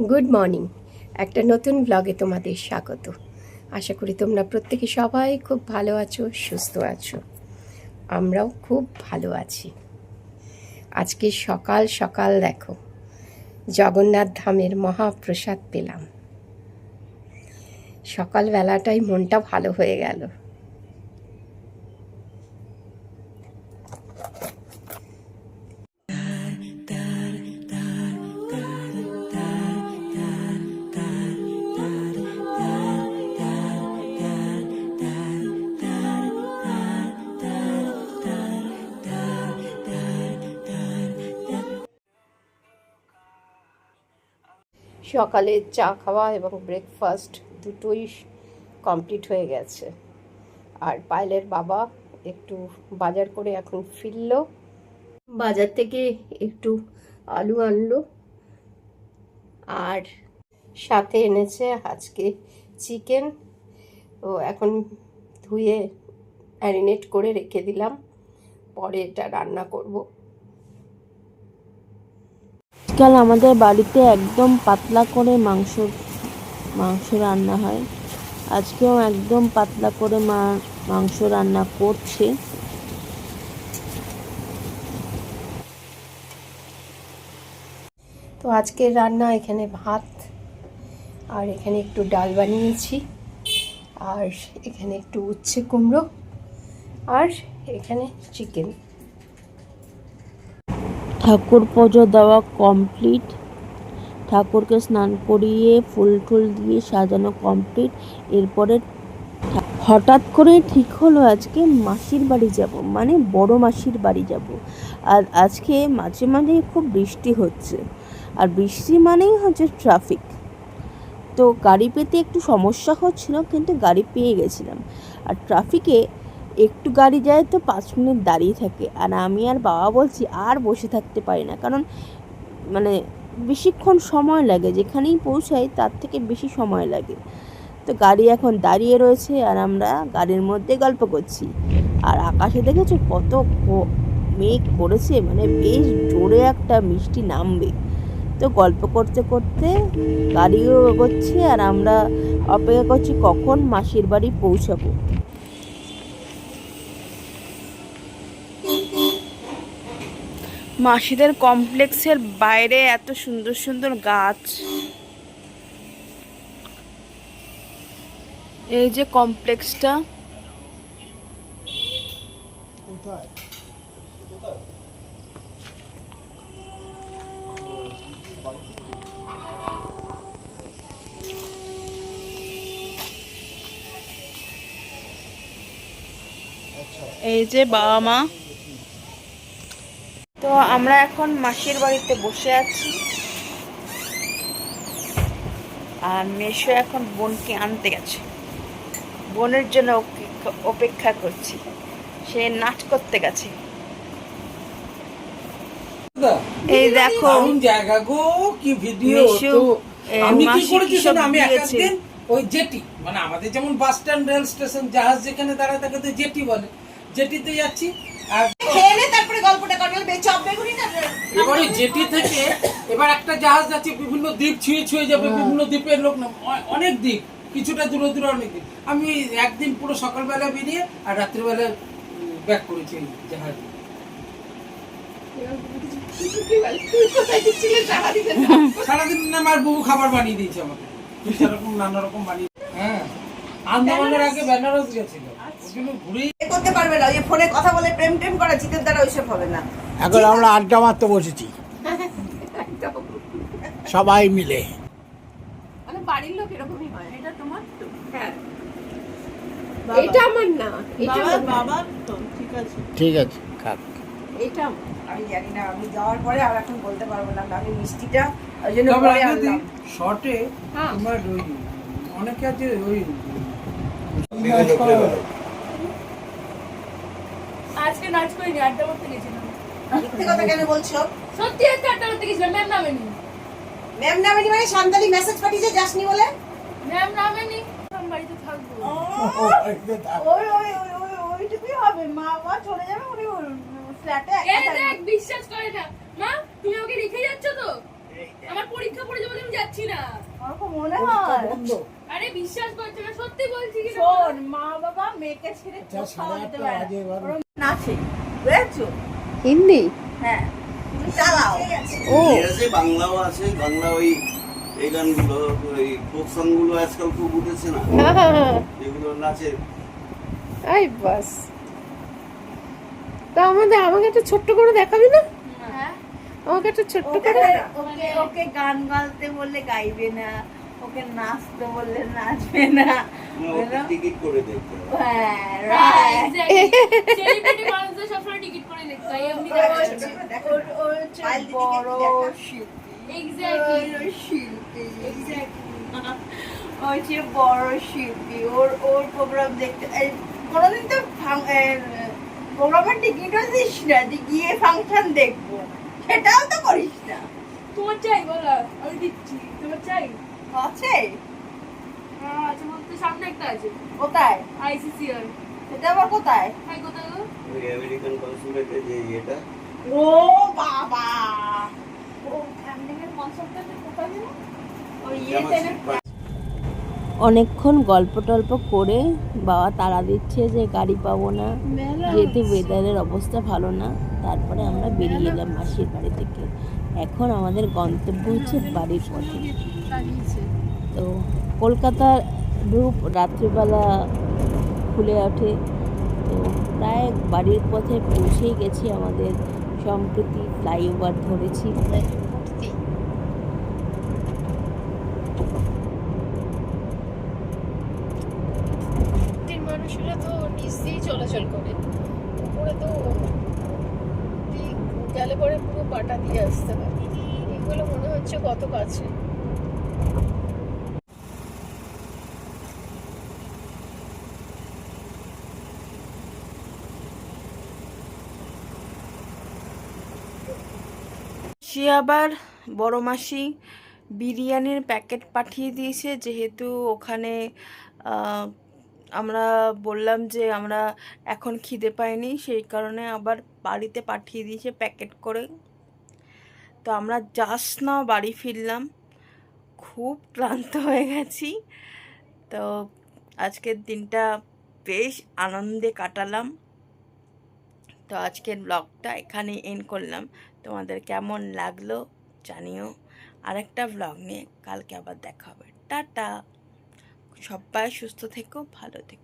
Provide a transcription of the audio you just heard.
Good morning একটা নতুন ব্লগে তোমাদের স্বাগত। আশা করি তোমরা প্রত্যেকে সবাই খুব ভালো আছো, সুস্থ আছো। আমরাও খুব ভালো আছি। আজকে সকাল সকাল দেখো, জগন্নাথ ধামের মহাপ্রসাদ পেলাম। সকালবেলাটাই মনটা ভালো হয়ে গেল। সকালে চা খাওয়া এবং ব্রেকফাস্ট দুটোই কমপ্লিট হয়ে গেছে। আর পায়েলের বাবা একটু বাজার করে এখন ফিরল। বাজার থেকে একটু আলু আনলো। আর সাথে এনেছে আজকে চিকেন ও এখন ধুয়ে ম্যারিনেট করে রেখে দিলাম। পরে এটা রান্না করব। আজকাল আমাদের বাড়িতে একদম পাতলা করে মাংস মাংস রান্না হয়। আজকেও একদম পাতলা করে মা, মাংস রান্না করছে। তো আজকের রান্না এখানে ভাত, আর এখানে একটু ডাল বানিয়েছি, আর এখানে একটু উচ্ছে কুমড়ো, আর এখানে চিকেন। ঠাকুর পুজো দেওয়া কমপ্লিট ঠাকুরকে স্নান করিয়ে ফুল টুল দিয়ে সাজানো কমপ্লিট এরপরে হঠাৎ করে ঠিক হলো আজকে মাসির বাড়ি যাব মানে বড় মাসির বাড়ি যাব। আর আজকে মাঝে মাঝে খুব বৃষ্টি হচ্ছে। আর বৃষ্টি মানেই হচ্ছে ট্রাফিক তো গাড়ি পেতে একটু সমস্যা হচ্ছিল, কিন্তু গাড়ি পেয়ে গেছিলাম। আর ট্রাফিকে একটু গাড়ি যায় তো পাঁচ মিনিট দাঁড়িয়ে থাকে। আর আমি আর বাবা বলছি, আর বসে থাকতে পারি না। কারণ মানে বেশিক্ষণ সময় লাগে, যেখানেই পৌঁছাই তার থেকে বেশি সময় লাগে। তো গাড়ি এখন দাঁড়িয়ে রয়েছে আর আমরা গাড়ির মধ্যে গল্প করছি। আর আকাশে দেখেছ কত মেঘ করেছে মানে বেশ জোরে একটা মিষ্টি নামবে। তো গল্প করতে করতে গাড়িও এগোচ্ছে আর আমরা অপেক্ষা করছি কখন মাসির বাড়ি পৌঁছাবো। মাসিদের কমপ্লেক্সের বাইরে এত সুন্দর সুন্দর গাছ। এই যে কমপ্লেক্সটা। এই যে বাবা মা। তো আমরা এখন মাসির বাড়িতে বসে আছি। আর মেশো এখন বোনকে আনতে গেছে। বোনের জন্য অপেক্ষা- করছি। সে নাচ করতে গেছে। এই দেখো জায়গা গো কি ভিডিও আমি কি করেছি আমি একদিন ওই জেটি মানে আমাদের যেমন বাস স্ট্যান্ড রেল স্টেশন জাহাজ যেখানে দাঁড়ায় থাকে তো জেটি বলে। জেটিতে যাচ্ছি আর এবার ওই জেটি থেকে এবার একটা জাহাজ যাচ্ছে বিভিন্ন দ্বীপ ছুঁয়ে ছুঁয়ে যাবে বিভিন্ন দ্বীপের লোক না অনেক দ্বীপ কিছুটা দূরে দূরে অনেক দ্বীপ। আমি একদিন পুরো সকালবেলা বেরিয়ে আর রাত্রিবেলা ব্যাক করেছি ওই জাহাজ। সারাদিন আমার বউ খাবার বানিয়ে দিয়েছে আমাকে। সেরকম নানা রকম বানিয়ে হ্যাঁ। আন্দামানের আগে বেনারস গেছিল। ঘুরেই এ করতে পারবে না ওই ফোনে কথা বলে প্রেম টেম করা জিতের দ্বারা ওইসব হবে না। এখন আমরা আড্ডা মারতে বসেছি। সবাই মিলে। মানে বাড়ির লোক এরকমই হয়। এটা তোমার হ্যাঁ। এটা আমার না। এটা আমার। ঠিক আছে। খাক এটা আমি জানি না আমি যাওয়ার পরে আর এখন বলতে পারব না আমি মিষ্টিটা ওই জন্য পরে আনলাম। শর্টে হ্যাঁ। তোমার অনেকে আছে ওই আজকে নাচ করিনি আড্ডা মারতে গেছিলাম। মিথ্যে কথা কেন বলছো? সত্যি আজকে আড্ডা মারতে গেছিলাম ম্যাম নামেনি। ম্যাম নামেনি মানে সান্তালি মেসেজ পাঠিয়েছে যাসনি বলে? ম্যাম নামেনি। বাড়িতে থাকব। ওই ওই ওই ওই ওইটুকুই হবে। মা মা চলে যাবে উনি ফ্ল্যাটে এই দেখ বিশ্বাস করে না। মা তুমি আমাকে রেখে যাচ্ছ তো? আমার পরীক্ষা পড়ে যাবে আমি যাচ্ছি না। মনে হয়। আরে বিশ্বাস করছে না? সত্যি বলছি কি শোন মা বাবা মেয়েকে ছেড়ে আচ্ছা, কোথাও যেতে পারে না। বুঝেছ? হিন্দি? হ্যাঁ। ও। আছে বাংলাও আছে বাংলা ওই এই গানগুলো ওই ফোক সংগুলো আজকাল খুব উঠেছে না? হ্যাঁ হ্যাঁ হ্যাঁ যেগুলো নাচে এই বাস। তা আমাদের আমাকে একটু ছোট্ট করে দেখাবি না? হ্যাঁ। আমাকে একটু ছোট্ট করে ওকে ওকে গান গাইতে বললে গাইবে না ওকে নাচতে বললে নাচবে না। টিকিট করে দেখতে হ্যাঁ right. হচ্ছে বড় শিল্পী। ওর ওর প্রোগ্রাম দেখতে কোনোদিন তো প্রোগ্রামের টিকিটও দিস না যে গিয়ে ফাংশন দেখব। সেটাও তো করিস না। তোমার চাই বলা আমি দিচ্ছি। তোমার চাই? আছে। আছে বলতে সামনে একটা আছে। কোথায়? আইসিসিআর সেটা আবার কোথায়? হ্যাঁ কোথায় গো? ওই আমেরিকান কনসুলেটে যে ইয়েটা। ও বাবা! ও ফ্যামিলির কনসার্টটা কোথায় গেল ওই ইয়েতে না অনেকক্ষণ গল্প টল্প করে বাবা তাড়া দিচ্ছে যে গাড়ি পাবো না যেহেতু ওয়েদারের অবস্থা ভালো না তারপরে আমরা বেরিয়ে এলাম মাসির বাড়ি থেকে। এখন আমাদের গন্তব্য হচ্ছে বাড়ির পথে। তো কলকাতার রূপ রাত্রিবেলা খুলে ওঠে। তো প্রায় বাড়ির পথে পৌঁছেই গেছি আমাদের সম্প্রতি ফ্লাইওভার ধরেছি। মানুষেরা তো চলাচল করে। তো গেলে পরে পুরো পাটা দিয়ে আসতে হয়। এগুলো মনে হচ্ছে কত কাছে। সে আবার। বড় মাসি বিরিয়ানির প্যাকেট পাঠিয়ে দিয়েছে, যেহেতু ওখানে আমরা বললাম যে আমরা এখন খিদে পাইনি, সেই কারণে আবার বাড়িতে পাঠিয়ে দিয়েছে প্যাকেট করে। তো আমরা যাস না বাড়ি ফিরলাম, খুব ক্লান্ত হয়ে গেছি। তো আজকের দিনটা বেশ আনন্দে কাটালাম। তো আজকের ব্লগটা এখানে এন্ড করলাম। তোমাদের কেমন লাগল জানিও। আরেকটা ব্লগ নিয়ে কালকে আবার দেখা হবে। টাটা। সবাই সুস্থ থেকো, ভালো থেকো।